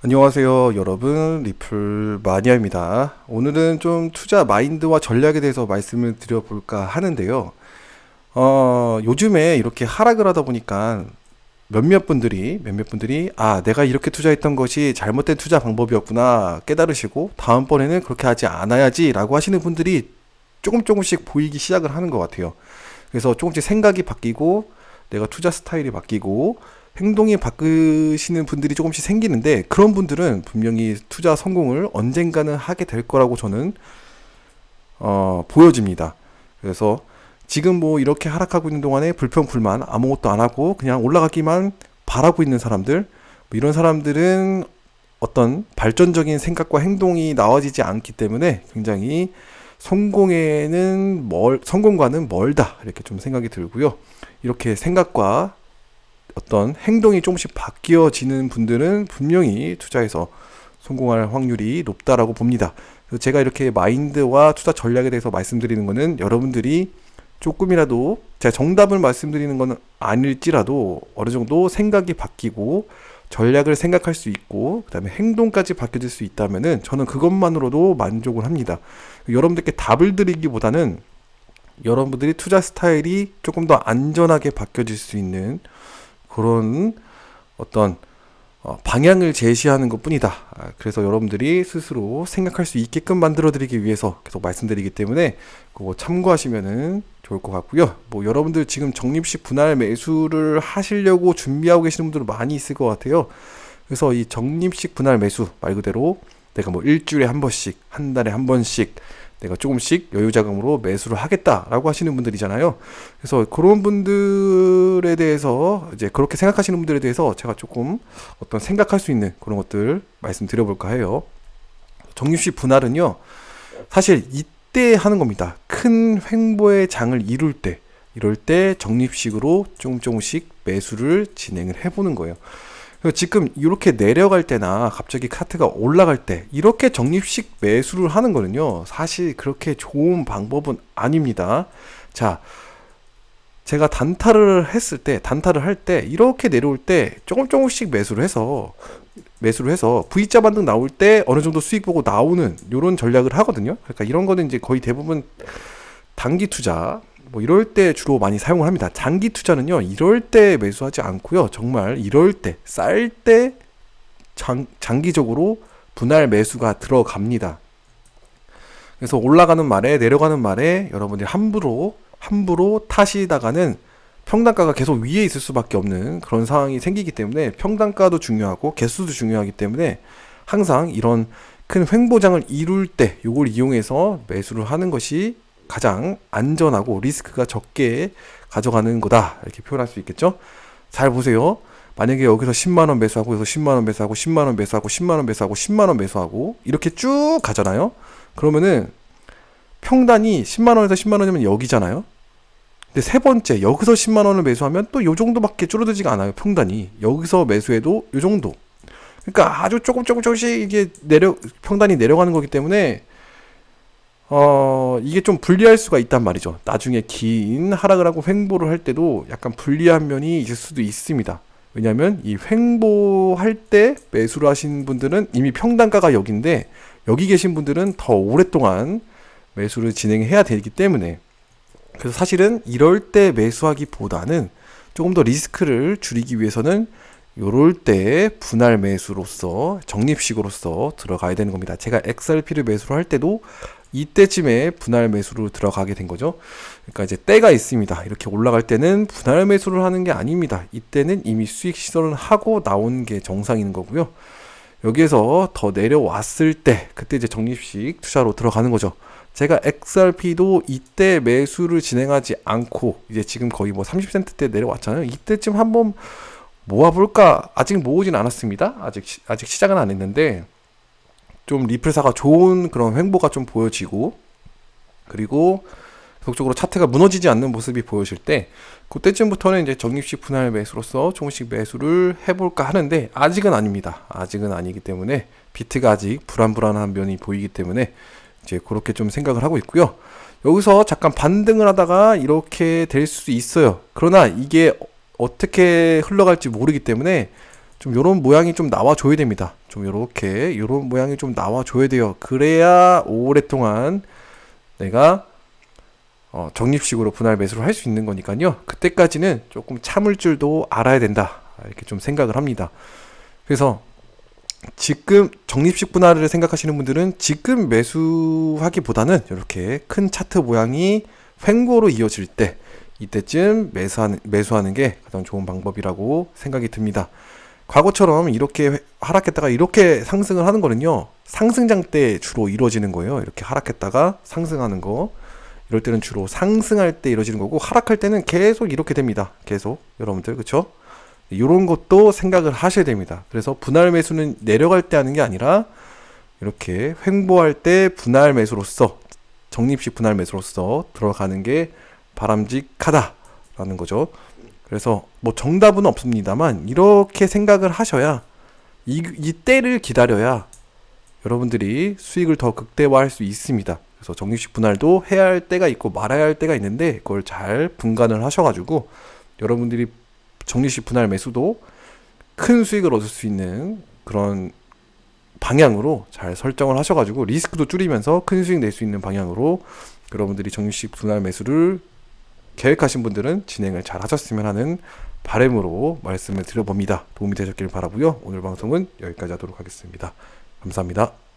안녕하세요, 여러분. 리플 마니아입니다. 오늘은 좀 투자 마인드와 전략에 대해서 말씀을 드려볼까 하는데요. 어, 요즘에 이렇게 하락을 하다 보니까 몇몇 분들이, 몇몇 분들이, 아, 내가 이렇게 투자했던 것이 잘못된 투자 방법이었구나 깨달으시고, 다음번에는 그렇게 하지 않아야지 라고 하시는 분들이 조금 조금씩 보이기 시작을 하는 것 같아요. 그래서 조금씩 생각이 바뀌고, 내가 투자 스타일이 바뀌고, 행동이 바꾸시는 분들이 조금씩 생기는데 그런 분들은 분명히 투자 성공을 언젠가는 하게 될 거라고 저는 어, 보여집니다. 그래서 지금 뭐 이렇게 하락하고 있는 동안에 불평 불만 아무것도 안 하고 그냥 올라가기만 바라고 있는 사람들 뭐 이런 사람들은 어떤 발전적인 생각과 행동이 나와지지 않기 때문에 굉장히 성공에는 멀 성공과는 멀다 이렇게 좀 생각이 들고요. 이렇게 생각과 어떤 행동이 조금씩 바뀌어지는 분들은 분명히 투자에서 성공할 확률이 높다라고 봅니다. 그래서 제가 이렇게 마인드와 투자 전략에 대해서 말씀드리는 것은 여러분들이 조금이라도 제가 정답을 말씀드리는 것은 아닐지라도 어느 정도 생각이 바뀌고 전략을 생각할 수 있고 그다음에 행동까지 바뀌어질 수 있다면은 저는 그것만으로도 만족을 합니다. 여러분들께 답을 드리기보다는 여러분들이 투자 스타일이 조금 더 안전하게 바뀌어질 수 있는 그런 어떤 어, 방향을 제시하는 것 뿐이다. 아, 그래서 여러분들이 스스로 생각할 수 있게끔 만들어 드리기 위해서 계속 말씀드리기 때문에 그거 참고하시면은 좋을 것 같고요. 뭐 여러분들 지금 적립식 분할 매수를 하시려고 준비하고 계시는 분들 많이 있을 것 같아요. 그래서 이 적립식 분할 매수 말 그대로 내가 뭐 일주일에 한 번씩, 한 달에 한 번씩 내가 조금씩 여유 자금으로 매수를 하겠다라고 하시는 분들이잖아요. 그래서 그런 분들에 대해서 이제 그렇게 생각하시는 분들에 대해서 제가 조금 어떤 생각할 수 있는 그런 것들 말씀드려 볼까 해요. 정립식 분할은요. 사실 이때 하는 겁니다. 큰 횡보의 장을 이룰 때 이럴 때 적립식으로 조금 조금씩 매수를 진행을 해 보는 거예요. 지금 이렇게 내려갈 때나 갑자기 카트가 올라갈 때 이렇게 적립식 매수를 하는 거는요 사실 그렇게 좋은 방법은 아닙니다. 자 제가 단타를 했을 때 단타를 할 때 이렇게 내려올 때 조금 조금씩 매수를 해서 매수를 해서 V자 반등 나올 때 어느 정도 수익 보고 나오는 이런 전략을 하거든요. 그러니까 이런 거는 이제 거의 대부분 단기 투자 뭐 이럴 때 주로 많이 사용을 합니다. 장기 투자는요, 이럴 때 매수하지 않고요. 정말 이럴 때, 쌀 때 장기적으로 분할 매수가 들어갑니다. 그래서 올라가는 말에 내려가는 말에 여러분들이 함부로 함부로 타시다가는 평단가가 계속 위에 있을 수밖에 없는 그런 상황이 생기기 때문에 평단가도 중요하고 개수도 중요하기 때문에 항상 이런 큰 횡보장을 이룰 때 이걸 이용해서 매수를 하는 것이 가장 안전하고 리스크가 적게 가져가는 거다. 이렇게 표현할 수 있겠죠? 잘 보세요. 만약에 여기서 10만 원 매수하고 여기서 10만 원 매수하고 10만 원 매수하고 10만 원 매수하고 10만 원 매수하고 이렇게 쭉 가잖아요. 그러면은 평단이 10만 원에서 10만 원이면 여기잖아요. 근데 세 번째 여기서 10만 원을 매수하면 또 요 정도밖에 줄어들지가 않아요. 평단이. 여기서 매수해도 요 정도. 그러니까 아주 조금 조금 조금씩 이게 내려 평단이 내려가는 거기 때문에 어, 이게 좀 불리할 수가 있단 말이죠. 나중에 긴 하락을 하고 횡보를 할 때도 약간 불리한 면이 있을 수도 있습니다. 왜냐하면 이 횡보할 때 매수를 하신 분들은 이미 평단가가 여기인데 여기 계신 분들은 더 오랫동안 매수를 진행해야 되기 때문에 그래서 사실은 이럴 때 매수하기보다는 조금 더 리스크를 줄이기 위해서는 요럴 때 분할 매수로서 적립식으로서 들어가야 되는 겁니다. 제가 XRP를 매수를 할 때도 이때쯤에 분할 매수로 들어가게 된 거죠. 그러니까 이제 때가 있습니다. 이렇게 올라갈 때는 분할 매수를 하는 게 아닙니다. 이때는 이미 수익 시설을 하고 나온 게 정상인 거고요. 여기에서 더 내려왔을 때 그때 이제 적립식 투자로 들어가는 거죠. 제가 XRP도 이때 매수를 진행하지 않고 이제 지금 거의 뭐 30센트 대 내려왔잖아요. 이때쯤 한번 모아볼까? 아직 모으진 않았습니다. 아직 아직 시작은 안 했는데 좀 리플사가 좋은 그런 횡보가 좀 보여지고 그리고 계속적으로 차트가 무너지지 않는 모습이 보여질 때 그때쯤부터는 이제 적립식 분할 매수로서 조금씩 매수를 해볼까 하는데 아직은 아닙니다. 아직은 아니기 때문에 비트가 아직 불안불안한 면이 보이기 때문에 이제 그렇게 좀 생각을 하고 있고요. 여기서 잠깐 반등을 하다가 이렇게 될 수 있어요. 그러나 이게 어떻게 흘러갈지 모르기 때문에 좀 요런 모양이 좀 나와줘야 됩니다. 좀 요렇게 요런 모양이 좀 나와줘야 돼요. 그래야 오랫동안 내가 어, 적립식으로 분할 매수를 할 수 있는 거니까요. 그때까지는 조금 참을 줄도 알아야 된다. 이렇게 좀 생각을 합니다. 그래서 지금 적립식 분할을 생각하시는 분들은 지금 매수하기보다는 이렇게 큰 차트 모양이 횡보로 이어질 때 이때쯤 매수하는, 매수하는 게 가장 좋은 방법이라고 생각이 듭니다. 과거처럼 이렇게 회- 하락했다가 이렇게 상승을 하는 거는요. 상승장 때 주로 이루어지는 거예요. 이렇게 하락했다가 상승하는 거. 이럴 때는 주로 상승할 때 이루어지는 거고 하락할 때는 계속 이렇게 됩니다. 계속 여러분들 그렇죠? 이런 것도 생각을 하셔야 됩니다. 그래서 분할 매수는 내려갈 때 하는 게 아니라 이렇게 횡보할 때 분할 매수로서 적립식 분할 매수로서 들어가는 게 바람직하다라는 거죠. 그래서 뭐 정답은 없습니다만 이렇게 생각을 하셔야 이, 이 때를 기다려야 여러분들이 수익을 더 극대화할 수 있습니다. 그래서 적립식 분할도 해야 할 때가 있고 말아야 할 때가 있는데 그걸 잘 분간을 하셔가지고 여러분들이 적립식 분할 매수도 큰 수익을 얻을 수 있는 그런 방향으로 잘 설정을 하셔가지고 리스크도 줄이면서 큰 수익 낼 수 있는 방향으로 여러분들이 적립식 분할 매수를 계획하신 분들은 진행을 잘 하셨으면 하는 바람으로 말씀을 드려봅니다. 도움이 되셨길 바라고요. 오늘 방송은 여기까지 하도록 하겠습니다. 감사합니다.